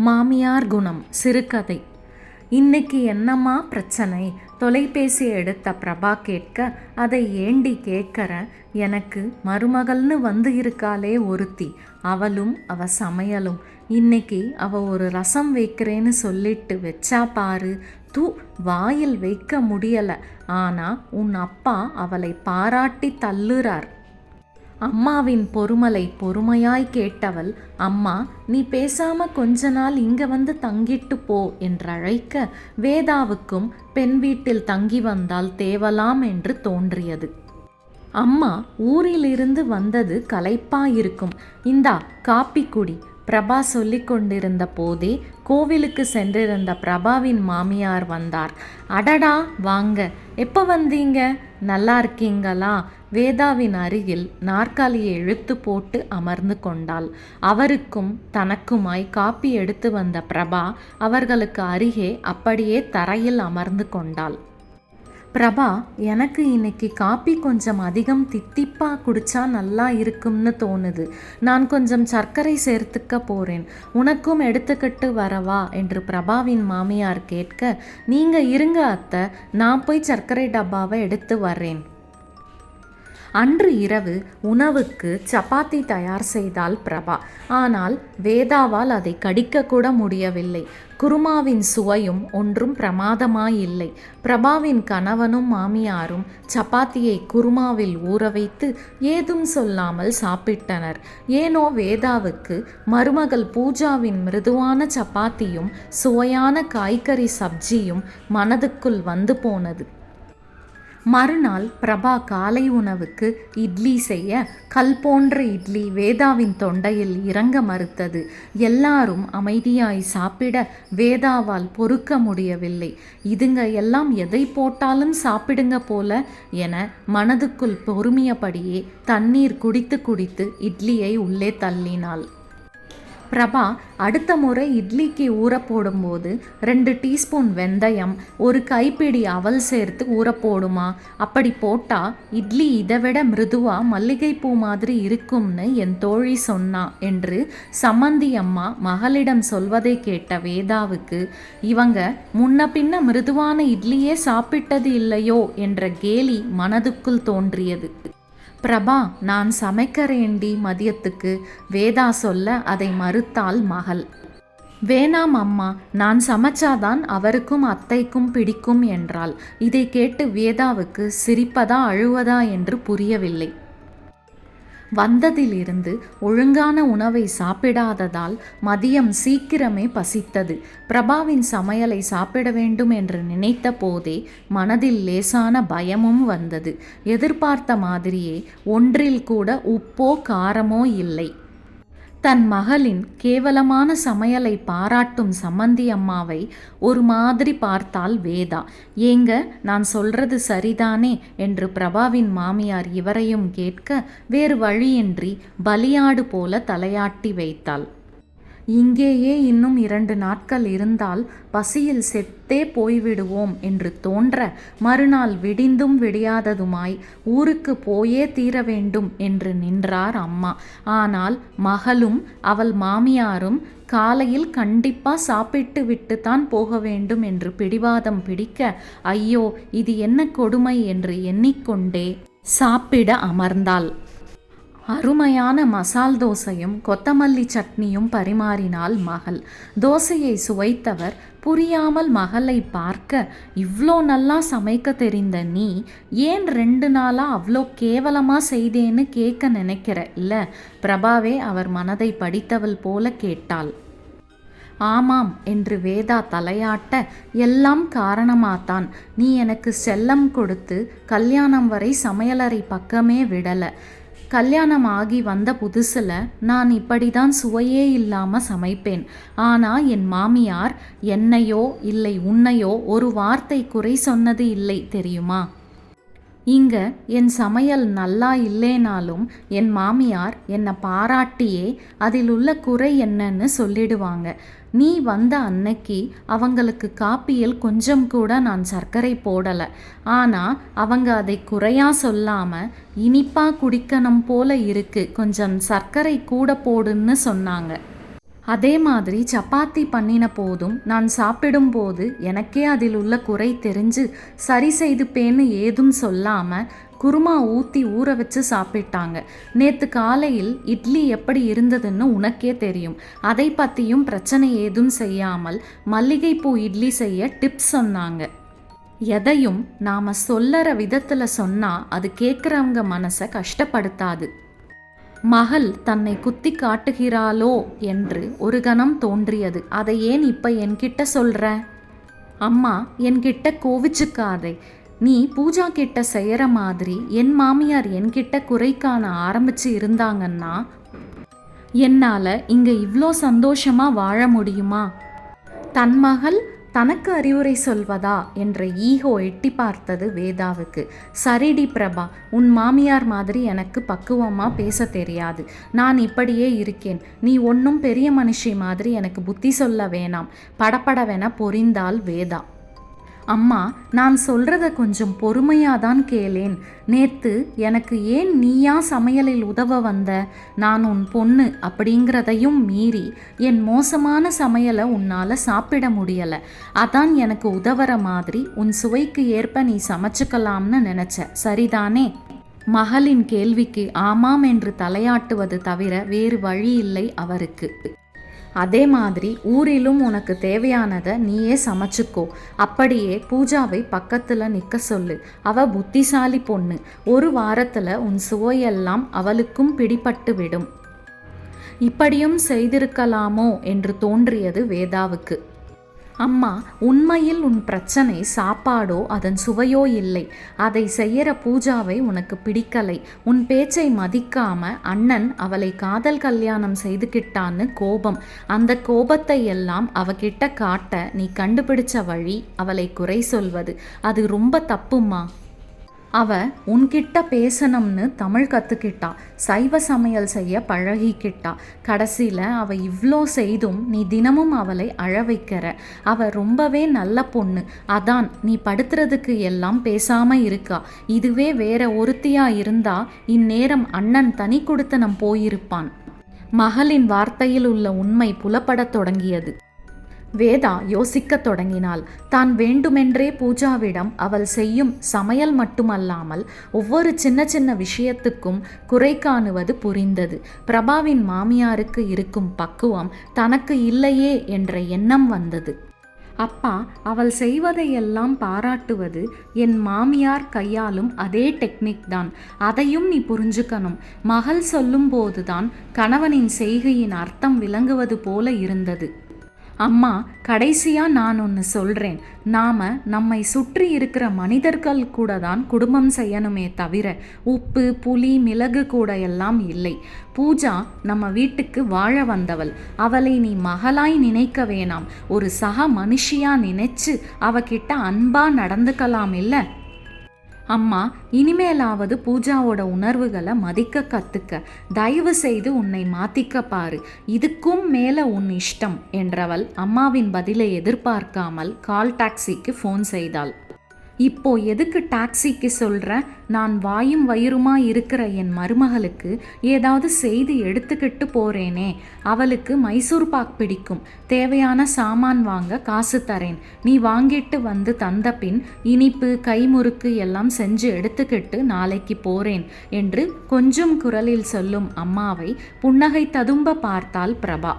மாமியார் குணம் சிறுகதை. இன்னைக்கு என்னம்மா பிரச்சனை? தொலைபேசி எடுத்த பிரபா கேட்க அதை ஏண்டி கேட்கற? எனக்கு மருமகள்னு வந்து இருக்காளே ஒருத்தி. அவளும் அவ சமையலும். இன்னைக்கு அவ ஒரு ரசம் வைக்கிறேன்னு சொல்லிட்டு வச்சா பாரு. தூ வாயில் வைக்க முடியலை. ஆனால் உன் அப்பா அவளை பாராட்டி தள்ளுறார். அம்மாவின் பொறுமலை பொறுமையாய் கேட்டவள் அம்மா நீ பேசாம கொஞ்ச நாள் இங்க வந்து தங்கிட்டு போ என்றழைக்க வேதாவுக்கும் பெண் வீட்டில் தங்கி வந்தால் தேவலாம் என்று தோன்றியது. அம்மா ஊரிலிருந்து வந்தது களைப்பா இருக்கும் இந்தா காப்பி குடி. பிரபா சொல்லிக் கொண்டிருந்த போதே கோவிலுக்கு சென்றிருந்த பிரபாவின் மாமியார் வந்தார். அடடா வாங்க. எப்போ வந்தீங்க? நல்லா இருக்கீங்களா? வேதாவின் அருகில் நாற்காலியை இழுத்து போட்டு அமர்ந்து கொண்டாள். அவருக்கும் தனக்குமாய் காப்பி எடுத்து வந்த பிரபா அவர்களுக்கு அருகே அப்படியே தரையில் அமர்ந்து கொண்டாள். பிரபா எனக்கு இன்னைக்கு காப்பி கொஞ்சம் அதிகம் தித்திப்பா குடிச்சா நல்லா இருக்கும்னு தோணுது. நான் கொஞ்சம் சர்க்கரை சேர்த்துக்க போறேன். உனக்கும் எடுத்துக்கிட்டு வரவா? என்று பிரபாவின் மாமியார் கேட்க நீங்க இருங்க அத்தை நான் போய் சர்க்கரை டப்பாவை எடுத்து வர்றேன். அன்று இரவு உணவுக்கு சப்பாத்தி தயார் செய்தாள் பிரபா. ஆனால் வேதாவால் அதை கடிக்க கூட முடியவில்லை. குருமாவின் சுவையும் ஒன்றும் பிரமாதமாயில்லை. பிரபாவின் கணவனும் மாமியாரும் சப்பாத்தியை குருமாவில் ஊற வைத்து ஏதும் சொல்லாமல் சாப்பிட்டனர். ஏனோ வேதாவுக்கு மருமகள் பூஜாவின் மிருதுவான சப்பாத்தியும் சுவையான காய்கறி சப்ஜியும் மனதுக்குள் வந்து போனது. மறுநாள் பிரபா காலை உணவுக்கு இட்லி செய்ய கல் போன்ற இட்லி வேதாவின் தொண்டையில் இறங்க மறுத்தது. எல்லாரும் அமைதியாய் சாப்பிட வேதாவால் பொறுக்க முடியவில்லை. இதுங்க எல்லாம் எதை போட்டாலும் சாப்பிடுங்க போல என மனதுக்குள் பொறுமியபடியே தண்ணீர் குடித்து குடித்து இட்லியை உள்ளே தள்ளினாள். பிரபா அடுத்த முறை இட்லிக்கு ஊற போடும்போது ரெண்டு டீஸ்பூன் வெந்தயம் ஒரு கைப்பிடி அவல் சேர்த்து ஊற போடுமா? அப்படி போட்டா இட்லி இதை விட மிருதுவா மல்லிகைப்பூ மாதிரி இருக்கும்னு என் தோழி சொன்னா என்று சம்மந்தி அம்மா மகளிடம் சொல்வதை கேட்ட வேதாவுக்கு இவங்க முன்ன பின்ன மிருதுவான இட்லியே சாப்பிட்டது இல்லையோ? என்ற கேலி மனதுக்குள் தோன்றியது. பிரபா நான் சமைக்கிறேண்டி மதியத்துக்கு. வேதா சொல்ல அதை மறுத்தாள் மகள். வேணாம் அம்மா நான் சமைச்சாதான் அவருக்கும் அத்தைக்கும் பிடிக்கும் என்றாள். இதை கேட்டு வேதாவுக்கு சிரிப்பதா அழுவதா என்று புரியவில்லை. வந்ததிலிருந்து ஒழுங்கான உணவை சாப்பிடாததால் மதியம் சீக்கிரமே பசித்தது. பிரபாவின் சமையலை சாப்பிட வேண்டும் என்று நினைத்த போதே மனதில் லேசான பயமும் வந்தது. எதிர்பார்த்த மாதிரியே ஒன்றில் கூட உப்போ காரமோ இல்லை. தன் மகளின் கேவலமான சமையலை பாராட்டும் சம்மந்தி அம்மாவை ஒரு மாதிரி பார்த்தால் வேதா. ஏங்க நான் சொல்றது சரிதானே? என்று பிரபாவின் மாமியார் இவரையும் கேட்க வேறு வழியின்றி பலியாடு போல தலையாட்டி வைத்தாள். இங்கேயே இன்னும் இரண்டு நாட்கள் இருந்தால் பசியில் செத்தே போய்விடுவோம் என்று தோன்ற மறுநாள் விடிந்தும் விடியாததுமாய் ஊருக்கு போயே தீர வேண்டும் என்று நின்றார் அம்மா. ஆனால் மகளும் அவள் மாமியாரும் காலையில் கண்டிப்பா சாப்பிட்டு விட்டு தான் போக வேண்டும் என்று பிடிவாதம் பிடிக்க ஐயோ இது என்ன கொடுமை என்று எண்ணிக்கொண்டே சாப்பிட அமர்ந்தாள். அருமையான மசால் தோசையும் கொத்தமல்லி சட்னியும் பரிமாறினாள் மகள். தோசையை சுவைத்தவர் புரியாமல் மகளை பார்க்க இவ்வளோ நல்லா சமைக்க தெரிந்த நீ ஏன் ரெண்டு நாளாக அவ்வளோ கேவலமாக செய்தேன்னு கேட்க நினைக்கிற? இல்லை பிரபாவே அவர் மனதை படித்தவள் போல கேட்டாள். ஆமாம் என்று வேதா தலையாட்ட எல்லாம் காரணமாத்தான். நீ எனக்கு செல்லம் கொடுத்து கல்யாணம் வரை சமையலறை பக்கமே விடலை. கல்யாணம் ஆகி வந்த புதுசில் நான் இப்படி தான் சுவையே இல்லாமல் சமைப்பேன். ஆனால் என் மாமியார் என்னையோ இல்லை உன்னையோ ஒரு வார்த்தை குறை சொன்னது இல்லை தெரியுமா? இங்க என் சமையல் நல்லா இல்லேனாலும் என் மாமியார் என்னை பாராட்டியே அதில் உள்ள குறை என்னன்னு சொல்லிடுவாங்க. நீ வந்த அன்னைக்கு அவங்களுக்கு காப்பியில் கொஞ்சம் கூட நான் சர்க்கரை போடலை. ஆனால் அவங்க அதை குறையா சொல்லாம இனிப்பா குடிக்கணும் போல இருக்கு. கொஞ்சம் சர்க்கரை கூட போடுன்னு சொன்னாங்க. அதே மாதிரி சப்பாத்தி பண்ணின போதும் நான் சாப்பிடும்போது எனக்கே அதில் உள்ள குறை தெரிஞ்சு சரி செய்துப்பேன்னு ஏதும் சொல்லாமல் குருமா ஊற்றி ஊற வச்சு சாப்பிட்டாங்க. நேற்று காலையில் இட்லி எப்படி இருந்ததுன்னு உனக்கே தெரியும். அதை பற்றியும் பிரச்சனை ஏதும் செய்யாமல் மல்லிகைப்பூ இட்லி செய்ய டிப்ஸ் சொன்னாங்க. எதையும் நாம் சொல்லற விதத்தில் சொன்னால் அது கேட்குறவங்க மனசை கஷ்டப்படுத்தாது. மகள் தன்னை குத்தி காட்டுகிறாளோ என்று ஒரு கணம் தோன்றியது. அதை ஏன் இப்ப என்கிட்ட சொல்ற? அம்மா என்கிட்ட கோவிச்சுக்காதே. நீ பூஜா கிட்ட செய்யற மாதிரி என் மாமியார் என்கிட்ட குறை காண ஆரம்பிச்சு இருந்தாங்கன்னா என்னால இங்க இவ்வளோ சந்தோஷமா வாழ முடியுமா? தன் மகள் தனக்கு அறிவுரை சொல்வதா என்ற ஈகோ எட்டி பார்த்தது வேதாவுக்கு. சரிடி பிரபா உன் மாமியார் மாதிரி எனக்கு பக்குவமாக பேச தெரியாது. நான் இப்படியே இருக்கேன். நீ ஒன்றும் பெரிய மனுஷி மாதிரி எனக்கு புத்தி சொல்ல வேணாம். படப்படவென பொரிந்தாள் வேதா. அம்மா நான் சொல்றத கொஞ்சம் பொறுமையாக தான் கேளேன். நேத்து எனக்கு ஏன் நீயா சமையலில் உதவ வந்த? நான் உன் பொண்ணு அப்படிங்கிறதையும் மீறி என் மோசமான சமையலை உன்னால் சாப்பிட முடியலை. அதான் எனக்கு உதவுற மாதிரி உன் சுவைக்கு ஏற்ப நீ சமைச்சுக்கலாம்னு நினச்ச. சரிதானே? மகளின் கேள்விக்கு ஆமாம் என்று தலையாட்டுவது தவிர வேறு வழி இல்லை அவருக்கு. அதே மாதிரி ஊரிலும் உனக்கு தேவையானதை நீயே சமைச்சுக்கோ. அப்படியே பூஜாவை பக்கத்தில் நிற்க சொல்லு. அவ புத்திசாலி பொண்ணு. ஒரு வாரத்தில் உன் சுவையெல்லாம் அவளுக்கும் பிடிபட்டு விடும். இப்படியும் செய்திருக்கலாமோ என்று தோன்றியது வேதாவுக்கு. அம்மா உண்மையில் உன் பிரச்சனை சாப்பாடோ அதன் சுவையோ இல்லை. அதை செய்யற பூஜாவை உனக்கு பிடிக்கலை. உன் பேச்சை மதிக்காம அண்ணன் அவளை காதல் கல்யாணம் செய்துக்கிட்டான்னு கோபம். அந்த கோபத்தை எல்லாம் அவகிட்ட காட்ட நீ கண்டுபிடிச்ச வழி அவளை குறை சொல்வது. அது ரொம்ப தப்புமா அவ உன்கிட்ட பேசணும்னு தமிழ் கற்றுக்கிட்டா சைவ சமையல் செய்ய பழகிக்கிட்டா. கடைசியில் அவ இவ்வளோ செய்தும் நீ தினமும் அவளை அழ வைக்கிற. அவ ரொம்பவே நல்ல பொண்ணு. அதான் நீ படுத்துறதுக்கு எல்லாம் பேசாம இருக்கா. இதுவே வேற ஒருத்தியா இருந்தா இந்நேரம் அண்ணன் தனி கொடுத்தனம் போயிருப்பான். மகளின் வார்த்தையில் உள்ள உண்மை புலப்படத் தொடங்கியது. வேதா யோசிக்கத் தொடங்கினாள். தான் வேண்டுமென்றே பூஜாவிடம் அவள் செய்யும் சமையல் மட்டுமல்லாமல் ஒவ்வொரு சின்ன சின்ன விஷயத்துக்கும் குறை காணுவது புரிந்தது. பிரபாவின் மாமியாருக்கு இருக்கும் பக்குவம் தனக்கு இல்லையே என்ற எண்ணம் வந்தது. அப்பா அவள் செய்வதையெல்லாம் பாராட்டுவது என் மாமியார் கையாலும் அதே டெக்னிக் தான். அதையும் நீ புரிஞ்சுக்கணும். மகள் சொல்லும்போதுதான் கணவனின் செய்கையின் அர்த்தம் விளங்குவது போல இருந்தது. அம்மா கடைசியாக நான் ஒன்று சொல்கிறேன் நாம் நம்மை சுற்றி இருக்கிற மனிதர்கள் கூட தான் குடும்பம் செய்யணுமே தவிர உப்பு புளி மிளகு கூட எல்லாம் இல்லை. பூஜா நம்ம வீட்டுக்கு வாழ வந்தவள். அவளை நீ மகளாய் நினைக்க வேணாம். ஒரு சக மனுஷியா நினைச்சு அவகிட்ட அன்பா நடந்துக்கலாம் இல்லை? அம்மா இனிமேலாவது பூஜாவோட உணர்வுகளை மதிக்க கற்றுக்க தயவு செய்து உன்னை மாத்திக்க பாரு. இதுக்கும் மேலே உன் இஷ்டம் என்றவள் அம்மாவின் பதிலை எதிர்பார்க்காமல் கால் டாக்ஸிக்கு ஃபோன் செய்தாள். இப்போ எதுக்கு டாக்ஸிக்கு சொல்கிற நான் வாயும் வயிறுமா இருக்கிற என் மருமகளுக்கு ஏதாவது செய்து எடுத்துக்கிட்டு போறேனே. அவளுக்கு மைசூர் பாக் பிடிக்கும். தேவையான சாமான் வாங்க காசு தரேன். நீ வாங்கிட்டு வந்து தந்த பின் இனிப்பு கைமுறுக்கு எல்லாம் செஞ்சு எடுத்துக்கிட்டு நாளைக்கு போறேன் என்று கொஞ்சம் குரலில் சொல்லும் அம்மாவை புன்னகை ததும்ப பார்த்தாள் பிரபா.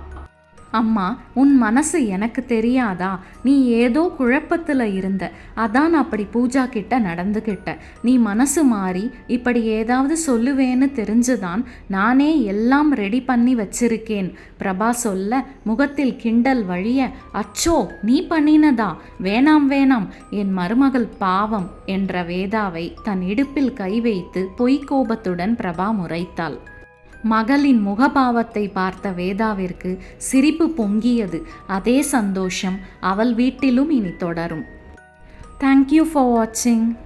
அம்மா உன் மனசு எனக்கு தெரியாதா? நீ ஏதோ குழப்பத்தில் இருந்த. அதான் அப்படி பூஜா கிட்ட நடந்துக்கிட்ட நீ மனசு மாறி இப்படி ஏதாவது சொல்லுவேன்னு தெரிஞ்சுதான் நானே எல்லாம் ரெடி பண்ணி வச்சிருக்கேன். பிரபா சொல்ல முகத்தில் கிண்டல் வழிய அச்சோ நீ பண்ணினதா? வேணாம் வேணாம். என் மருமகள் பாவம் என்ற வேதாவை தன் இடுப்பில் கை வைத்து பொய்க்கோபத்துடன் பிரபா முறைத்தாள். மகளின் முகபாவத்தை பார்த்த வேதாவிற்கு சிரிப்பு பொங்கியது. அதே சந்தோஷம் அவள் வீட்டிலும் இனி தொடரும். தேங்க்யூ ஃபார் வாட்சிங்